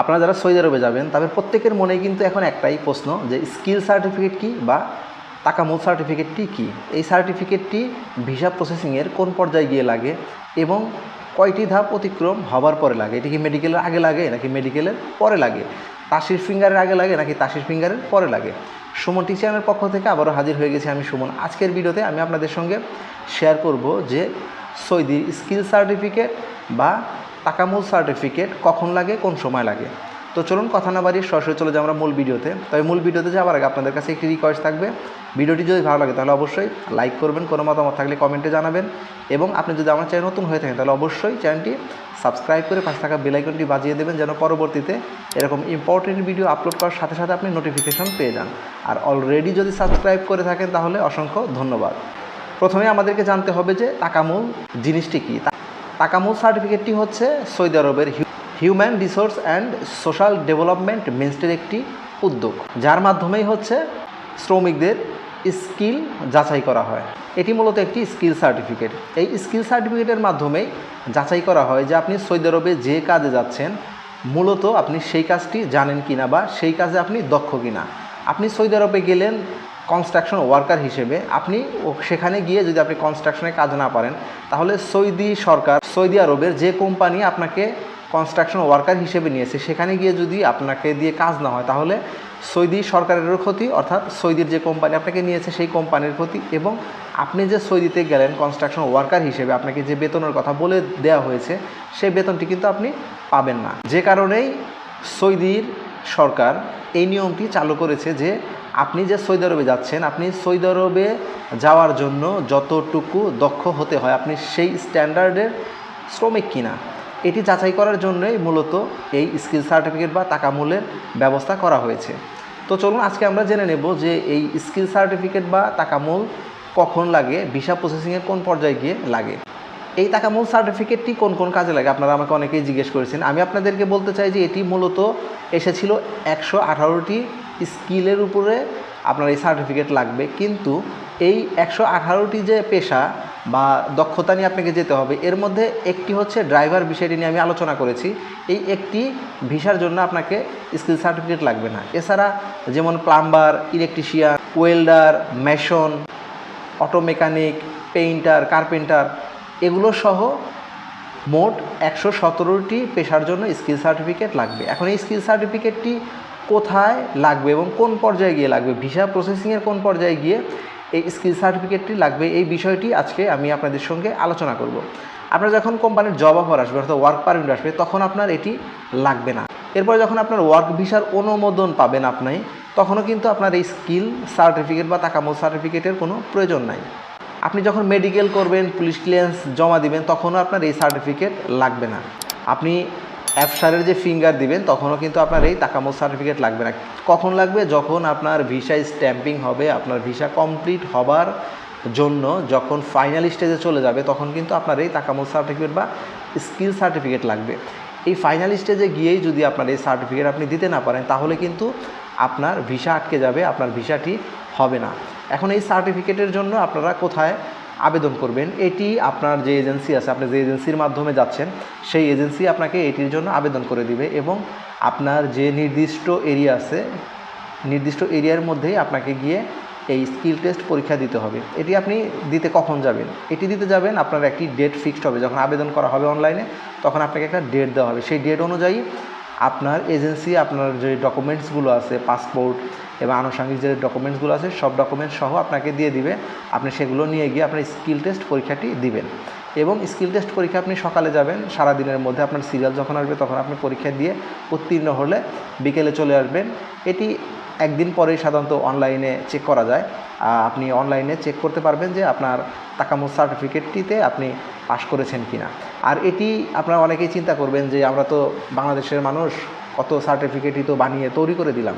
আপনারা যারা সৌদি আরবে যাবেন, তাদের প্রত্যেকের মনেই কিন্তু এখন একটাই প্রশ্ন যে স্কিল সার্টিফিকেট কি বা টাকামূল সার্টিফিকেটটি কি? এই সার্টিফিকেটটি ভিসা প্রসেসিংয়ের কোন পর্যায়ে গিয়ে লাগে এবং কয়টি ধাপ অতিক্রম হবার পরে লাগে? এটি কি মেডিকেলের আগে লাগে নাকি মেডিকেলের পরে লাগে? তাসির ফিঙ্গারের আগে লাগে নাকি তাসির ফিঙ্গারের পরে লাগে? সুমন টিচারের পক্ষ থেকে আবারও হাজির হয়ে গেছি আমি সুমন। আজকের ভিডিওতে আমি আপনাদের সঙ্গে শেয়ার করব যে সৌদির স্কিল সার্টিফিকেট বা টাকামূল সার্টিফিকেট কখন লাগে, কোন সময় লাগে? তো চলুন কথা না বাড়িয়ে সরাসরি চলে যাই আমরা মূল ভিডিওতে। তবে মূল ভিডিওতে যাওয়ার আগে আপনাদের কাছে একটি রিকোয়েস্ট থাকবে। ভিডিওটি যদি ভালো লাগে তাহলে অবশ্যই লাইক করবেন, কোনো মতামত থাকলে কমেন্টে জানাবেন। এবং আপনি যদি আমার চ্যানেল নতুন হয়ে থাকেন তাহলে অবশ্যই চ্যানেলটি সাবস্ক্রাইব করে পাশে থাকা বেলাইকনটি বাজিয়ে দেবেন যেন পরবর্তীতে এরকম ইম্পর্টেন্ট ভিডিও আপলোড করার সাথে সাথে আপনি নোটিফিকেশন পেয়ে যান। আর অলরেডি যদি সাবস্ক্রাইব করে থাকেন তাহলে অসংখ্য ধন্যবাদ। প্রথমে আমাদেরকে জানতে হবে যে টাকামূল জিনিসটি কী? টাকামূল সার্টিফিকেটটি হচ্ছে সৌদি আরবের human resource and social development মিনিস্ট্রির একটি উদ্যোগ, যার মাধ্যমেই হচ্ছে শ্রমিকদের স্কিল যাচাই করা হয়। এটি মূলত একটি স্কিল সার্টিফিকেট। এই স্কিল সার্টিফিকেটের মাধ্যমেই যাচাই করা হয় যে আপনি সৌদি আরবে যে কাজে যাচ্ছেন, মূলত আপনি সেই কাজটি জানেন কিনা বা সেই কাজে আপনি দক্ষ কিনা। আপনি সৌদি আরবে গেলেন কনস্ট্রাকশন ওয়ার্কার হিসেবে আপনি সেখানে গিয়ে যদি আপনি কনস্ট্রাকশনে কাজ না পারেন, তাহলে সৌদি সরকার, সৌদি আরবের যে কোম্পানি আপনাকে কনস্ট্রাকশন ওয়ার্কার হিসেবে নিয়েছে, সেখানে গিয়ে যদি আপনাকে দিয়ে কাজ না হয়, তাহলে সৌদি সরকারেরও ক্ষতি, অর্থাৎ সৌদির যে কোম্পানি আপনাকে নিয়েছে, সেই কোম্পানির ক্ষতি এবং আপনি যে সৌদিতে গেলেন কনস্ট্রাকশন ওয়ার্কার হিসেবে, আপনাকে যে বেতনের কথা বলে দেওয়া হয়েছে, সেই বেতনটি কিন্তু আপনি পাবেন না। যে কারণেই সৌদির সরকার এই নিয়মটি চালু করেছে যে আপনি যে সৌদি আরবে যাচ্ছেন, আপনি সৌদি আরবে যাওয়ার জন্য যতটুকু দক্ষ হতে হয়, আপনি সেই স্ট্যান্ডার্ডের শ্রমিক কিনা, এটি যাচাই করার জন্যই মূলত এই স্কিল সার্টিফিকেট বা টাকা মূল্যের ব্যবস্থা করা হয়েছে। তো চলুন আজকে আমরা জেনে নেব যে এই স্কিল সার্টিফিকেট বা টাকা মূল কখন লাগে, ভিসা প্রসেসিংয়ের কোন পর্যায়ে গিয়ে লাগে। এই টাকামূল সার্টিফিকেটটি কোন কোন কাজে লাগে? আপনারা আমাকে অনেকেই জিজ্ঞেস করেছেন। আমি আপনাদেরকে বলতে চাই যে এটি মূলত এসেছিল একশো আঠারোটি স্কিলের উপরে আপনার এই সার্টিফিকেট লাগবে। কিন্তু এই একশো আঠারোটি যে পেশা বা দক্ষতা নিয়ে আপনাকে যেতে হবে, এর মধ্যে একটি হচ্ছে ড্রাইভার বিষয়টি নিয়ে আমি আলোচনা করেছি। এই একটি ভিসার জন্য আপনাকে স্কিল সার্টিফিকেট লাগবে না। এছাড়া যেমন plumber electrician welder mason auto mechanic painter carpenter এগুলো সহ মোট একশো সতেরোটি পেশার জন্য স্কিল সার্টিফিকেট লাগবে। এখন এই স্কিল সার্টিফিকেটটি কোথায় লাগবে এবং কোন পর্যায়ে গিয়ে লাগবে? ভিসা প্রসেসিংয়ের কোন পর্যায়ে গিয়ে এই স্কিল সার্টিফিকেটটি লাগবে? এই বিষয়টি আজকে আমি আপনাদের সঙ্গে আলোচনা করব। আপনার যখন কোম্পানির জব অফার আসবে, অর্থাৎ ওয়ার্ক পারমিট আসবে, তখন আপনার এটি লাগবে না। এরপর যখন আপনার ওয়ার্ক ভিসার অনুমোদন পাবেন আপনি, তখনও কিন্তু আপনার এই স্কিল সার্টিফিকেট বা টাকামো সার্টিফিকেটের কোনো প্রয়োজন নাই। আপনি যখন মেডিকেল করবেন, পুলিশ ক্লিয়ারেন্স জমা দিবেন, তখনও আপনার এই সার্টিফিকেট লাগবে না। আপনি অ্যাপসারের যে ফিঙ্গার দিবেন, তখনও কিন্তু আপনার এই টাকামো সার্টিফিকেট লাগবে না। কখন লাগবে? যখন আপনার ভিসা স্ট্যাম্পিং হবে, আপনার ভিসা কমপ্লিট হবার জন্য যখন ফাইনাল স্টেজে চলে যাবে, তখন কিন্তু আপনার এই টাকামো সার্টিফিকেট বা স্কিল সার্টিফিকেট লাগবে। এই ফাইনাল স্টেজে গিয়েই যদি আপনার এই সার্টিফিকেট আপনি দিতে না পারেন, তাহলে কিন্তু আপনার ভিসা আটকে যাবে, আপনার ভিসাটি হবে না। এখন এই সার্টিফিকেটের জন্য আপনারা কোথায় আবেদন করবেন। এটি আপনার যে এজেন্সি আছে, আপনি যে এজেন্সির মাধ্যমে যাচ্ছেন, সেই এজেন্সি আপনাকে এটির জন্য আবেদন করে দিবে এবং আপনার যে নির্দিষ্ট এরিয়া আছে, নির্দিষ্ট এরিয়ার মধ্যেই আপনাকে গিয়ে এই স্কিল টেস্ট পরীক্ষা দিতে হবে। এটি আপনি দিতে কখন যাবেন? এটি দিতে যাবেন, আপনার একটি ডেট ফিক্সড হবে। যখন আবেদন করা হবে অনলাইনে, তখন আপনাকে একটা ডেট দেওয়া হবে। সেই ডেট অনুযায়ী আপনার এজেন্সি, আপনার যে ডকুমেন্টসগুলো আছে, পাসপোর্ট এবং আনুষঙ্গিক যে ডকুমেন্টসগুলো আছে, সব ডকুমেন্টস সহ আপনাকে দিয়ে দিবে। আপনি সেগুলো নিয়ে গিয়ে আপনার স্কিল টেস্ট পরীক্ষাটি দিবেন। এবং স্কিল টেস্ট পরীক্ষা আপনি সকালে যাবেন সারা দিনের মধ্যে আপনার সিরিয়াল যখন আসবে তখন আপনি পরীক্ষা দিয়ে উত্তীর্ণ হলে বিকেলে চলে আসবেন। এটি একদিন পরেই সাধারণত অনলাইনে চেক করা যায়। আপনি অনলাইনে চেক করতে পারবেন যে আপনার টাকামো সার্টিফিকেটটিতে আপনি পাশ করেছেন কিনা। আর এটি আপনারা অনেকেই চিন্তা করবেন যে আমরা তো বাংলাদেশের মানুষ, কত সার্টিফিকেটই তো বানিয়ে তৈরি করে দিলাম।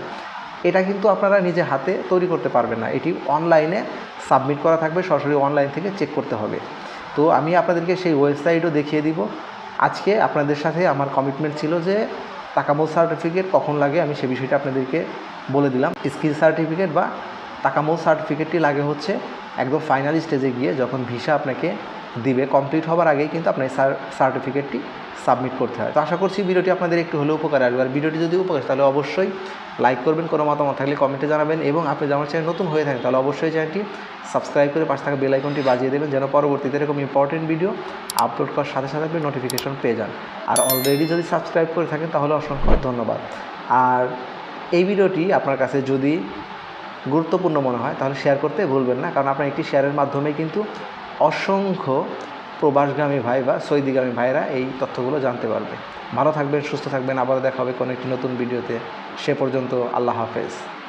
এটা কিন্তু আপনারা নিজে হাতে তৈরি করতে পারবেন না। এটি অনলাইনে সাবমিট করা থাকবে, সরাসরি অনলাইন থেকে চেক করতে হবে। তো আমি আপনাদেরকে সেই ওয়েবসাইটও দেখিয়ে দিব। আজকে আপনাদের সাথে আমার কমিটমেন্ট ছিল যে তাকামল সার্টিফিকেট কখন লাগে আমি সে বিষয়টা আপনাদেরকে বলে দিলাম। স্কিল সার্টিফিকেট বা তাকামল সার্টিফিকেটটি লাগে হচ্ছে একদম ফাইনাল স্টেজে গিয়ে যখন ভিসা আপনাকে দিবে কমপ্লিট হবার আগেই কিন্তু আপনার সার্টিফিকেটটি সাবমিট করতে হয়। তো আশা করছি ভিডিওটি আপনাদের একটু হলেও উপকার আসবে। আর ভিডিওটি যদি উপকার তাহলে অবশ্যই লাইক করবেন, কোনো মতামত থাকলে কমেন্টে জানাবেন এবং আপনি যদি আমার চ্যানেল নতুন হয়ে থাকেন, তাহলে অবশ্যই চ্যানেলটি সাবস্ক্রাইব করে পাশে থাকা বেল আইকনটি বাজিয়ে দেবেন, যেন পরবর্তীতে এরকম ইম্পর্টেন্ট ভিডিও আপলোড করার সাথে সাথে আপনি নোটিফিকেশন পেয়ে যান। আর অলরেডি যদি সাবস্ক্রাইব করে থাকেন, তাহলে অসংখ্য ধন্যবাদ। আর এই ভিডিওটি আপনার কাছে যদি গুরুত্বপূর্ণ মনে হয়, তাহলে শেয়ার করতে ভুলবেন না, কারণ আপনার একটি শেয়ারের মাধ্যমে কিন্তু অসংখ্য প্রবাসগামী ভাই বা সৌদিগামী ভাইরা এই তথ্যগুলো জানতে পারবে। ভালো থাকবেন, সুস্থ থাকবেন। আবার দেখা হবে কোনো একটি নতুন ভিডিওতে। সে পর্যন্ত আল্লাহ হাফেজ।